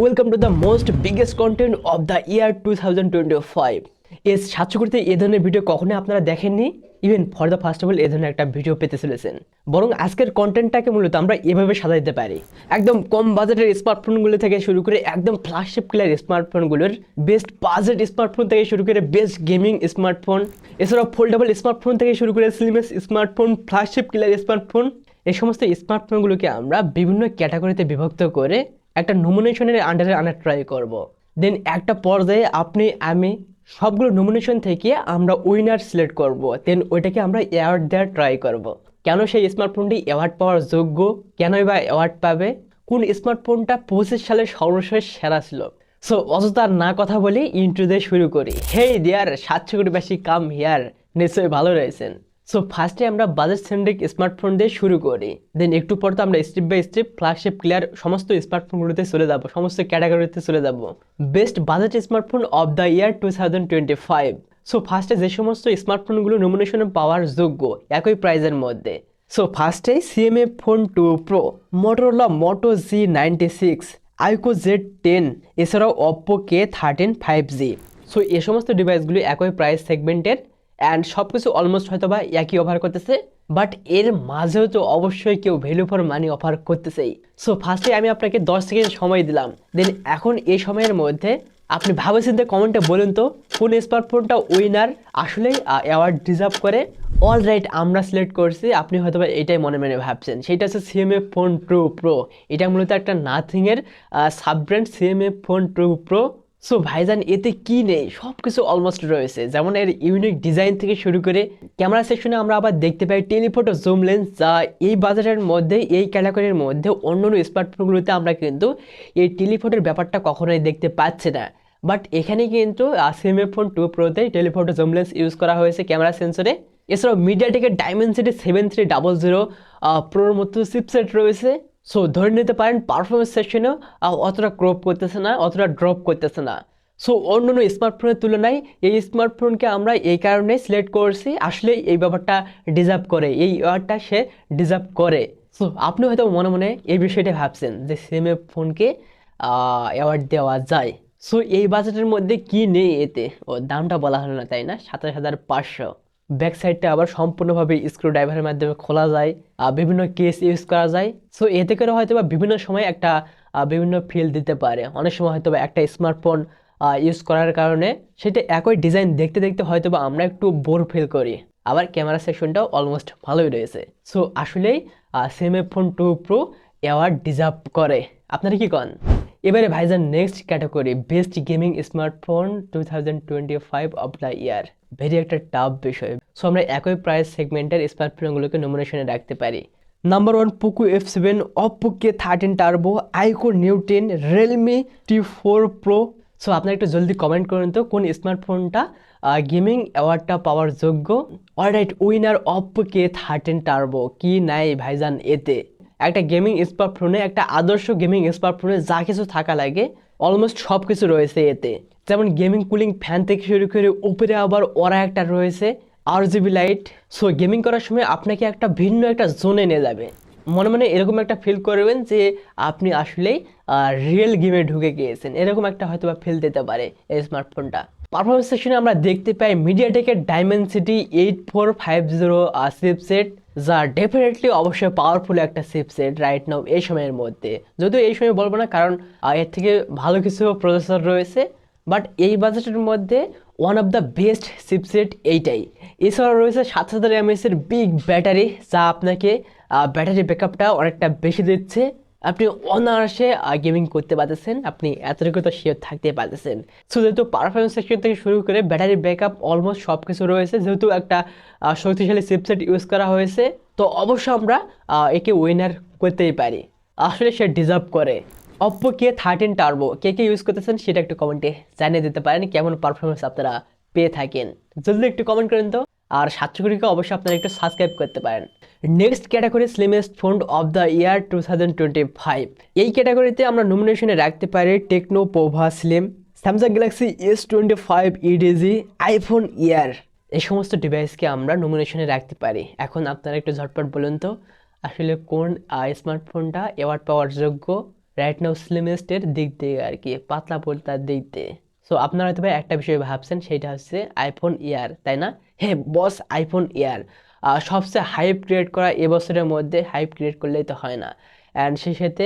Welcome to the most biggest content of the year two thousand twenty five এর সাতশো করতে এ ধরনের ভিডিও কখনোই আপনারা দেখেননি even for the first of all এ ধরনের একটা ভিডিও পেতে চলেছেন। বরং আজকের কন্টেন্টটাকে মূলত আমরা এভাবে সাজাইতে পারি। একদম কম বাজেটের স্মার্টফোনগুলো থেকে শুরু করে একদম ফ্ল্যাগশিপ ক্লিয়ার স্মার্টফোনগুলোর বেস্ট বাজেট স্মার্টফোন থেকে শুরু করে বেস্ট গেমিং স্মার্টফোন এছাড়াও ফোল্ডেবল স্মার্টফোন থেকে শুরু করে slimmest smartphone flagship killer smartphone এই সমস্ত স্মার্টফোনগুলোকে আমরা বিভিন্ন ক্যাটাগরিতে বিভক্ত করে একটা নমিনেশনের আন্ডারে আনার ট্রাই করব। দেন একটা পর্যায়ে আপনি, আমি সবগুলো নমিনেশন থেকে আমরা উইনার সিলেক্ট করব। দেন ওইটাকে আমরা অ্যাওয়ার্ড দেওয়ার ট্রাই করব। কেন সেই স্মার্টফোনটি অ্যাওয়ার্ড পাওয়ার যোগ্য কেনই বা অ্যাওয়ার্ড পাবে কোন স্মার্টফোনটা পঁচিশ সালে সর্বশেষ সেরা ছিল সো অযথা না কথা বলি ইন্ট্রো দিয়ে শুরু করি হেই দেয়ার সাতশো কোটি বেশি কাম হিয়ার নিশ্চয়ই ভালো রয়েছেন সো ফার্স্টে আমরা বাজেট সেন্ট্রিক স্মার্টফোন দিয়ে শুরু করি। দেন একটু পর তো আমরা step by step flagship killer সমস্ত স্মার্টফোনগুলোতে চলে যাব, সমস্ত ক্যাটাগরিতে চলে যাব। Best budget smartphone of the year two thousand twenty five so ফার্স্টে যে সমস্ত স্মার্টফোনগুলো নমিনেশনে পাওয়ার যোগ্য, একই প্রাইজের মধ্যে। সো ফার্স্টে C M F phone two pro Motorola Moto G ninety six iQOO Z ten এছাড়াও Oppo K thirteen five G so এ সমস্ত ডিভাইসগুলি একই প্রাইস সেগমেন্টের অ্যান্ড সব কিছু অলমোস্ট হয়তো বা একই অফার করতেছে বাট এর মাঝেও তো অবশ্যই কেউ ভ্যালু ফর মানি অফার করতেছেই। সো ফার্স্টে আমি আপনাকে দশ সেকেন্ড সময় দিলাম। দেন এখন এই সময়ের মধ্যে আপনি ভাবে চিন্তে কমেন্টে বলুন তো, কোন স্মার্টফোনটা উইনার আসলেই অ্যাওয়ার্ড ডিজার্ভ করে? অল রাইট আমরা সিলেক্ট করছি, আপনি হয়তো এটাই মনে মনে ভাবছেন। সেটা হচ্ছে সিএমএ ফোন টু প্রো এটা মূলত একটা নাথিংয়ের sub brand C M F phone two pro so ভাইজান, এতে কি নেই? সব কিছু অলমোস্ট রয়েছে। যেমন এর ইউনিক ডিজাইন থেকে শুরু করে ক্যামেরা সেকশনে আমরা আবার দেখতে পাই টেলিফোটো জুম লেন্স যা এই বাজারের মধ্যে, এই ক্যাটাগরির মধ্যে অন্য অন্য স্মার্টফোনগুলোতে আমরা কিন্তু এই টেলিফোটোর ব্যাপারটা কখনোই দেখতে পাচ্ছি না। বাট এখানে কিন্তু C M F phone two প্রোতে telephoto zoom lens use করা হয়েছে ক্যামেরা সেন্সরে এছাড়াও media মিডিয়াটেকের Dimensity seven three double zero প্রোর মতো চিপসেট রয়েছে। সো ধরে নিতে পারেন পারফরমেন্স সেকশনেও অতটা ক্রপ করতেছে না, অতটা ড্রপ করতেছে না। সো অন্য অন্য স্মার্টফোনের তুলনায়, এই স্মার্টফোনকে আমরা এই কারণে সিলেক্ট করছি, আসলে এই ব্যাপারটা ডিজার্ভ করে, এই ওয়ার্ডটা সে ডিজার্ভ করে। সো আপনি হয়তো মনে মনে এই বিষয়টা ভাবছেন যে সিএমএ ফোনকে অ্যাওয়ার্ড দেওয়া যায়। সো এই বাজেটের মধ্যে কি নেই এতে? ও, দামটা বলা হলো না, তাই না? সাতাশ হাজার পাঁচশো। ব্যাক সাইডটা আবার সম্পূর্ণভাবে স্ক্রু ড্রাইভারের মাধ্যমে খোলা যায় আর বিভিন্ন কেস ইউজ করা যায়। সো এতে করে হয়তো বা বিভিন্ন সময় একটা বিভিন্ন ফিল দিতে পারে। অনেক সময় হয়তো বা একটা স্মার্টফোন ইউজ করার কারণে সেটা একই ডিজাইন দেখতে দেখতে হয়তো বা আমরা একটু বোর ফিল করি। আবার ক্যামেরা সেকশনটাও অলমোস্ট ভালোই রয়েছে। সো আসলেই same phone two pro award deserve করে। আপনারা কি কন? এবারে ভাইজান next category best gaming smartphone two thousand twenty five of year very একটা টাফ বিষয়। সো আমরা একই প্রাইস সেগমেন্টের স্মার্টফোনগুলোকে নমিনেশনে রাখতে পারি। Number one Poco F seven Oppo K thirteen turbo iQOO Neo ten Realme T four pro so আপনারা একটু জলদি কমেন্ট করুন তো, কোন স্মার্টফোনটা গেমিং অ্যাওয়ার্ডটা পাওয়ার যোগ্য? Alright winner Oppo K thirteen turbo কি নাই ভাইজান এতে? একটা গেমিং স্মার্টফোনে একটা আদর্শ গেমিং স্মার্টফোনে যা কিছু থাকা লাগে অলমোস্ট সব কিছু রয়েছে এতে। যেমন গেমিং কুলিং ফ্যান থেকে শুরু করে উপরে আবার ওরা একটা রয়েছে R G B light so gaming করার সময় আপনাকে একটা ভিন্ন একটা জোনে নিয়ে যাবে। মনে মনে এরকম একটা ফিল করবেন যে আপনি আসলেই রিয়েল গেমে ঢুকে গিয়েছেন। এরকম একটা হয়তো বা ফিল দিতে পারে এই স্মার্টফোনটা পারফরমেন্স সেকশনে আমরা দেখতে পাই মিডিয়াটেকের Dimensity eight four five zero chipset যা ডেফিনেটলি অবশ্যই পাওয়ারফুল একটা সিপসেট রাইট নাও এই সময়ের মধ্যে। যদিও এই সময় বলব না, কারণ এর থেকে ভালো কিছু প্রসেসর রয়েছে বাট এই বাজেটের মধ্যে one of the best chipset এইটাই। এছাড়াও রয়েছে সাত হাজার এমএসের বিগ ব্যাটারি যা আপনাকে ব্যাটারি ব্যাকআপটা অনেকটা বেশি দিচ্ছে। আপনি অনায়াসে গেমিং করতে পারতেছেন, আপনি এতটুকু তো থাকতে পারতেছেন। সো যেহেতু পারফরমেন্স সেকশন থেকে শুরু করে ব্যাটারি ব্যাকআপ অলমোস্ট সব কিছু রয়েছে, যেহেতু একটা শক্তিশালী চিপসেট ইউজ করা হয়েছে, তো অবশ্যই আমরা একে উইনার করতেই পারি। আসলে সে ডিজার্ভ করে। অপ্পো কে থার্টিন টার্বো কে কে ইউজ করতেছেন সেটা একটু কমেন্টে জানিয়ে দিতে পারেন, কেমন পারফরমেন্স আপনারা পেয়ে থাকেন। জলদি একটু কমেন্ট করেন তো। আর সাতশো কোটিকে অবশ্যই আপনারা একটু সাবস্ক্রাইব করতে পারেন। Next category slimmest phone of the year two thousand twenty five এই ক্যাটাগরিতে আমরা নমিনেশনে রাখতে পারি Tecno Pova slim Samsung Galaxy S twenty five edge iPhone Air এই সমস্ত ডিভাইসকে আমরা নমিনেশনে রাখতে পারি। এখন আপনারা একটু ঝটপট বলুন তো, আসলে কোন স্মার্টফোনটা অ্যাওয়ার্ড পাওয়ার যোগ্য? রাইট নাও স্লিমেস্টের দিক দিয়ে আর কি, পাতলা পোলতার দিক দিয়ে। সো আপনারা হয়তো ভাই একটা বিষয় ভাবছেন, সেটা হচ্ছে আইফোন ইয়ার তাই না? হ্যাঁ বস আইফোন ইয়ার সবচেয়ে হাইপ ক্রিয়েট করা এবছরের মধ্যে হাইপ ক্রিয়েট করলেই তো হয় না। অ্যান্ড সাথে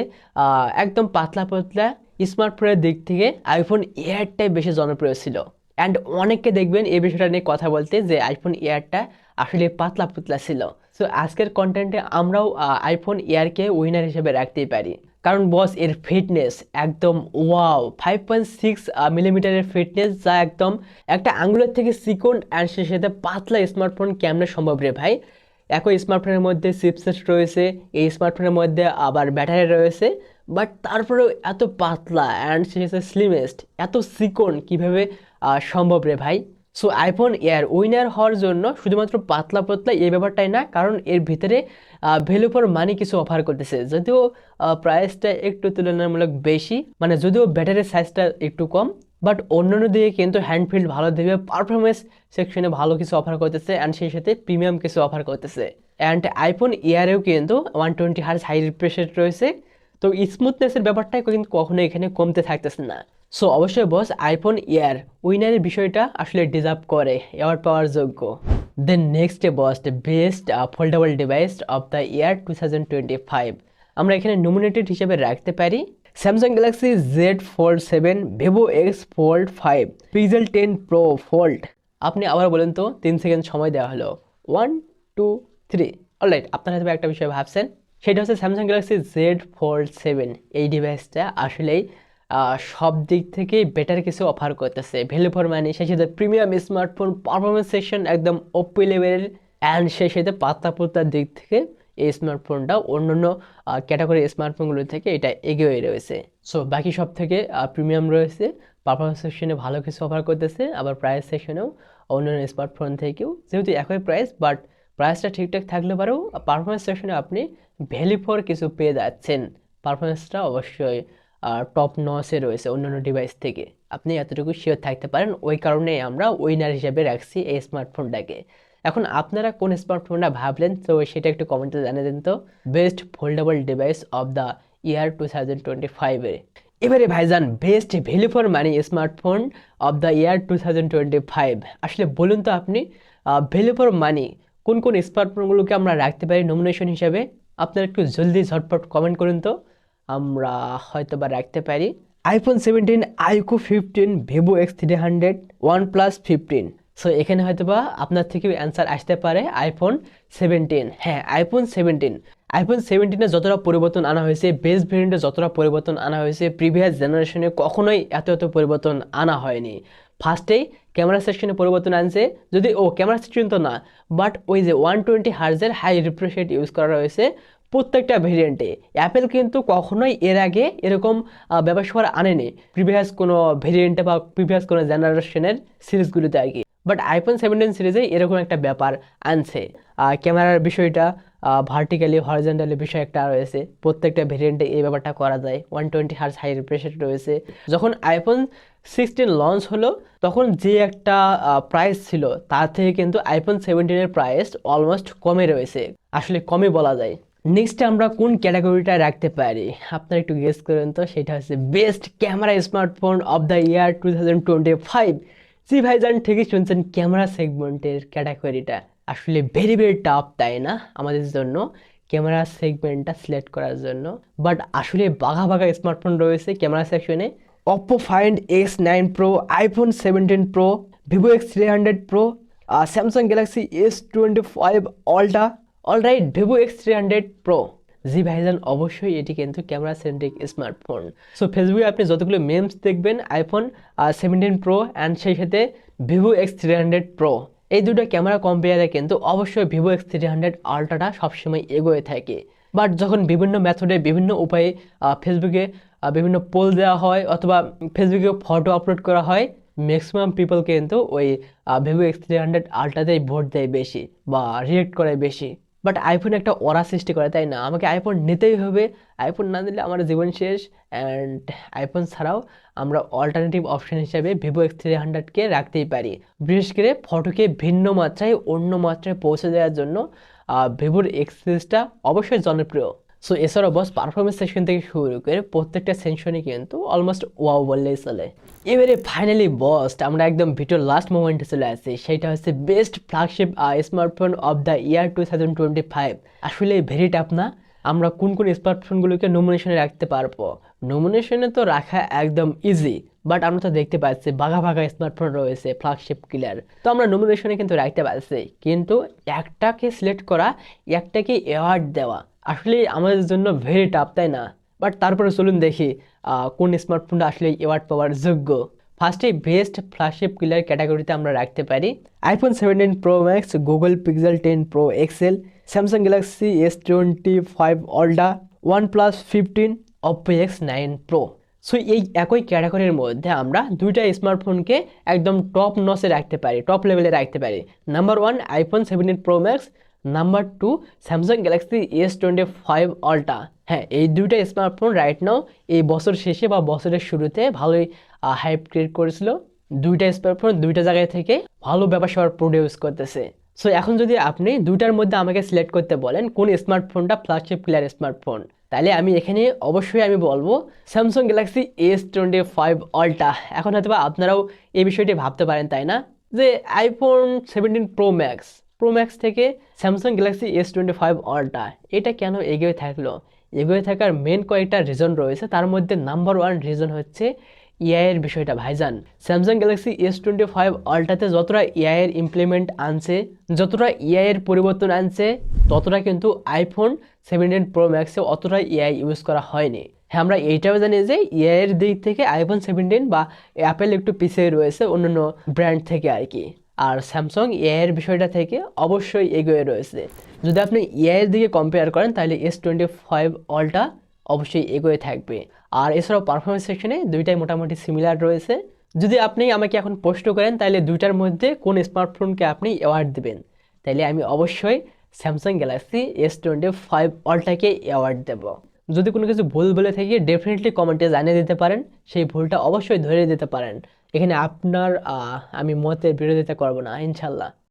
একদম পাতলা পাতলা স্মার্টফোনের দিক থেকে আইফোন এয়ারটাই বেশি জনপ্রিয় ছিল। অ্যান্ড অনেককে দেখবেন এই বিষয়টা নিয়ে কথা বলতে যে আইফোন এয়ারটা আসলে পাতলা পুতলা ছিল। সো আজকের কন্টেন্টে আমরাও আইফোন এয়ারকে উইনার হিসেবে রাখতেই পারি। কারণ বস, এর ফিটনেস একদম ওয়াও ফাইভ পয়েন্ট সিক্স মিলিমিটারের ফিটনেস যা একদম একটা আঙ্গুলের থেকে চিকন অ্যান্ড সে সাথে পাতলা স্মার্টফোন কেমনে সম্ভব রে ভাই? একই স্মার্টফোনের মধ্যে চিপসেট রয়েছে, এই স্মার্টফোনের মধ্যে আবার ব্যাটারি রয়েছে বাট তারপরেও এত পাতলা অ্যান্ড সে হচ্ছে স্লিমেস্ট এত চিকন কীভাবে সম্ভব রে ভাই? সো আইফোন এয়ার উইনার হওয়ার জন্য শুধুমাত্র পাতলা পাতলা এই ব্যাপারটাই না, কারণ এর ভিতরে ভ্যালু ফর মানি কিছু অফার করতেছে। যদিও প্রাইসটা একটু তুলনামূলক বেশি মানে যদিও ব্যাটারির সাইজটা একটু কম বাট অন্যান্য দিকে কিন্তু হ্যান্ডফিল্ড ভালো দেবে পারফরমেন্স সেকশনে ভালো কিছু অফার করতেছে অ্যান্ড সেই সাথে প্রিমিয়াম কিছু অফার করতেছে। অ্যান্ড আইফোন ইয়ারেও কিন্তু one twenty hertz high refresh রয়েছে, তো স্মুথনেসের ব্যাপারটা কিন্তু কখনো এখানে কমতে থাকতেছে না। সো অবশ্যই বস আইফোন ইয়ার উইনারের বিষয়টা আসলে ডিজার্ভ করে অ্যাওয়ার্ড পাওয়ার যোগ্য। Then next boss best foldable device of the year two thousand twenty five আমরা এখানে নমিনেটেড হিসেবে রাখতে পারি। Samsung Galaxy Z Fold seven Vivo X Fold five Pixel ten Pro Fold আপনি আবার বলেন তো, তিন সেকেন্ড সময় দেওয়া হলো। One two three all alright আপনারা হয়তো একটা বিষয় ভাবছেন, সেটা হচ্ছে Samsung Galaxy Z Fold seven এই ডিভাইসটা আসলেই সব দিক থেকেই বেটার কিছু অফার করতেছে। ভ্যালু ফর মানি সেই সাথে প্রিমিয়াম স্মার্টফোন পারফরমেন্স সেকশন একদম ওপি লেভেলের অ্যান্ড সেই সাথে পাতা পোতার দিক থেকে এই স্মার্টফোনটা অন্যান্য ক্যাটাগরি স্মার্টফোনগুলো থেকে এটা এগিয়ে রয়েছে। সো বাকি সব থেকে প্রিমিয়াম রয়েছে। পারফরমেন্স সেকশনে ভালো কিছু অফার করতেছে, আবার প্রাইস সেকশনেও অন্যান্য স্মার্টফোন থেকেও। যেহেতু একই প্রাইস বাট প্রাইসটা ঠিকঠাক থাকলে পারেও পারফরমেন্স সেকশনে আপনি ভ্যালু ফর কিছু পেয়ে যাচ্ছেন। পারফরমেন্সটা অবশ্যই টপ নসে রয়েছে অন্যান্য ডিভাইস থেকে। আপনি এতটুকু শিওর থাকতে পারেন, ওই কারণে আমরা উইনার হিসেবে রাখছি এই স্মার্টফোনটাকে এখন আপনারা কোন স্মার্টফোনটা ভাবলেন? তো সেটা একটু কমেন্টে জানিয়ে দিন তো। Best foldable device of the year two thousand twenty ফাইভের এবারে ভাইজান best value for money smartphone of the year two thousand twenty five আসলে বলুন তো আপনি ভ্যালু ফর মানি কোন কোন স্মার্টফোনগুলোকে আমরা রাখতে পারি নমিনেশন হিসাবে? আপনারা একটু জলদি ঝটপট কমেন্ট করুন তো। আমরা হয়তো বা রাখতে পারি। IPhone seventeen iQOO fifteen Vivo X three hundred OnePlus fifteen so এখানে হয়তো বা আপনার থেকে অ্যান্সার আসতে পারে আইফোন সেভেন্টিন হ্যাঁ আইফোন সেভেন্টিন আইফোন সেভেন্টিনে যতটা পরিবর্তন আনা হয়েছে বেস ভেরিয়েন্টে যতটা পরিবর্তন আনা হয়েছে প্রিভিয়াস জেনারেশনে কখনোই এত এত পরিবর্তন আনা হয়নি। ফার্স্টেই ক্যামেরা সেকশনে পরিবর্তন আনছে, যদি ও ক্যামেরা সেকশন তো না বাট ওই যে ওয়ান টোয়েন্টি হার্জের হাই রিফ্রেশ রেট ইউজ করা রয়েছে প্রত্যেকটা ভেরিয়েন্টে অ্যাপেল কিন্তু কখনোই এর আগে এরকম ব্যবসা আনেনি প্রিভিয়াস কোনো ভেরিয়েন্টে বা প্রিভিয়াস কোনো জেনারেশনের সিরিজগুলোতে আর কি। বাট আইফোন সেভেন্টিন সিরিজে এরকম একটা ব্যাপার আনছে। ক্যামেরার বিষয়টা ভার্টিক্যালি হরিজেন্টালি বিষয় একটা রয়েছে। প্রত্যেকটা ভেরিয়েন্টে এই ব্যাপারটা করা যায়। One twenty hertz high refresh রয়েছে। যখন আইফোন সিক্সটিন লঞ্চ হলো, তখন যে একটা প্রাইস ছিল, তার থেকে কিন্তু আইফোন সেভেন্টিনের প্রাইস অলমোস্ট কমে রয়েছে। আসলে কমে বলা যায়। নেক্সট আমরা কোন ক্যাটাগরিটা রাখতে পারি? আপনারা একটু গেস করেন তো, সেটা হচ্ছে best camera smartphone of the year two thousand twenty five জি ভাইজান, ঠিকই শুনছেন ক্যামেরা সেগমেন্টের ক্যাটাগরিটা আসলে ভেরি ভেরি টাফ তাই না? আমাদের জন্য ক্যামেরা সেগমেন্টটা সিলেক্ট করার জন্য। বাট আসলে বাঘা বাঘা স্মার্টফোন রয়েছে ক্যামেরা সেকশনে Oppo Find X nine Pro iPhone seventeen Pro Vivo X three hundred Pro Samsung Galaxy S twenty five Ultra alright Vivo X three hundred Pro জি ভাইজান, অবশ্যই এটি কিন্তু ক্যামেরা সেন্ট্রিক স্মার্টফোন সো ফেসবুকে আপনি যতগুলো memes দেখবেন iPhone seventeen pro and সেই সাথে Vivo X three hundred Pro এই দুটো ক্যামেরা কম্পেয়ারে কিন্তু অবশ্যই ভিভো এক্স থ্রি হান্ড্রেড আলট্রাটা সবসময় এগোয়ে থাকে। বাট যখন বিভিন্ন মেথডে বিভিন্ন উপায়ে ফেসবুকে বিভিন্ন পোল দেওয়া হয় অথবা ফেসবুকে ফটো আপলোড করা হয় ম্যাক্সিমাম পিপল কিন্তু ওই ভিভো এক্স থ্রি হান্ড্রেড আলট্রাতেই ভোট দেয় বেশি বা রিয়েক্ট করে বেশি। বাট আইফোন একটা ওরা সৃষ্টি করে, তাই না? আমাকে আইফোন নিতেই হবে। আইফোন না দিলে আমার জীবন শেষ। অ্যান্ড আইফোন ছাড়াও আমরা অল্টারনেটিভ অপশন হিসেবে ভিভো এক্স থ্রি হান্ড্রেডকে রাখতেই পারি। বিশেষ করে ফটোকে ভিন্ন মাত্রায়, অন্য মাত্রায় পৌঁছে দেওয়ার জন্য ভিভোর এক্স সিরিজটা অবশ্যই জনপ্রিয়। সো এছাড়াও বস পারফরমেন্স সেকশন থেকে শুরু করে প্রত্যেকটা সেকশনই কিন্তু অলমোস্ট ওয়াও বললেই চলে। এবারে ফাইনালি বস আমরা একদম ভিডিওর লাস্ট মোমেন্টে চলে আসছি। সেটা হচ্ছে best flagship smartphone of the year two thousand twenty five আসলে ভেরি টাফ না? আমরা কোন কোন স্মার্টফোনগুলোকে নমিনেশনে রাখতে পারব? নমিনেশনে তো রাখা একদম ইজি বাট আমরা তো দেখতে পাচ্ছি বাঘা বাঘা স্মার্টফোন রয়েছে ফ্ল্যাগশিপ কিলার তো আমরা নমিনেশনে কিন্তু রাখতে পারছি, কিন্তু একটাকে সিলেক্ট করা, একটাকে অ্যাওয়ার্ড দেওয়া। আসলে আমাদের জন্য ভেরি টাফ তাই না? বাট তারপরে চলুন দেখি কোন স্মার্টফোনটা আসলে অ্যাওয়ার্ড পাওয়ার যোগ্য। ফার্স্টে বেস্ট ফ্ল্যাগশিপ কিলার ক্যাটাগরিতে আমরা রাখতে পারি। IPhone seventeen Pro Max Google Pixel ten Pro XL Samsung Galaxy S twenty five Ultra OnePlus fifteen Oppo X nine Pro so এই একই ক্যাটাগরির মধ্যে আমরা দুইটা স্মার্টফোনকে একদম টপ নসে রাখতে পারি টপ লেভেলে রাখতে পারি। Number one iPhone seventeen Pro Max number two Samsung Galaxy S twenty five Ultra হ্যাঁ এই দুইটা স্মার্টফোন রাইট নাও এই বছর শেষে বা বছরের শুরুতে ভালোই হাইপ ক্রিয়েট করেছিল। দুইটা স্মার্টফোন দুইটা জায়গায় থেকে ভালো ব্যবসা প্রডিউস করতেছে। সো এখন যদি আপনি দুইটার মধ্যে আমাকে সিলেক্ট করতে বলেন, কোন স্মার্টফোনটা ফ্ল্যাগশিপ ক্লিয়ার স্মার্টফোন তাহলে আমি এখানে অবশ্যই আমি বলব Samsung Galaxy S twenty five Ultra এখন হয়তো আপনারাও এই বিষয়টি ভাবতে পারেন, তাই না? যে iPhone seventeen Pro Max Pro Max থেকে Samsung Galaxy S twenty five Ultra এটা কেন এগিয়ে থাকল? এগিয়ে থাকার মেন কয়েকটা রিজন রয়েছে। তার মধ্যে নাম্বার ওয়ান রিজন হচ্ছে এআই এর বিষয়টা ভাইজান। Samsung Galaxy S twenty five আল্ট্রাতে যতটা এআই এর ইমপ্লিমেন্ট আনছে, যতটা এআই এর পরিবর্তন আনছে, ততটা কিন্তু আইফোন সেভেন্টিন প্রো ম্যাক্সে অতটা এআই ইউজ করা হয়নি। হ্যাঁ আমরা এইটাও জানি যে এআই এর দিক থেকে আইফোন সেভেন্টিন বা অ্যাপেল একটু পিছিয়ে রয়েছে অন্যান্য ব্র্যান্ড থেকে আর কি। আর স্যামসাং এআই এর বিষয়টা থেকে অবশ্যই এগিয়ে রয়েছে। যদি আপনি এআই এর দিকে কম্পেয়ার করেন, তাহলে এস টোয়েন্টি ফাইভ অলটা অবশ্যই এগিয়ে থাকবে। আর এছাড়াও পারফরমেন্স সেকশনে দুইটাই মোটামুটি সিমিলার রয়েছে। যদি আপনি আমাকে এখন প্রশ্ন করেন, তাহলে দুইটার মধ্যে কোন স্মার্টফোনকে আপনি অ্যাওয়ার্ড দেবেন? তাহলে আমি অবশ্যই Samsung Galaxy S twenty five অলটাকে award দেব। যদি কোনো কিছু ভুল বলে থাকি ডেফিনেটলি কমেন্টে জানিয়ে দিতে পারেন। সেই ভুলটা অবশ্যই ধরে দিতে পারেন। এখানে আপনার আমি মতের বিরোধিতা করব না, ইনশাল্লাহ।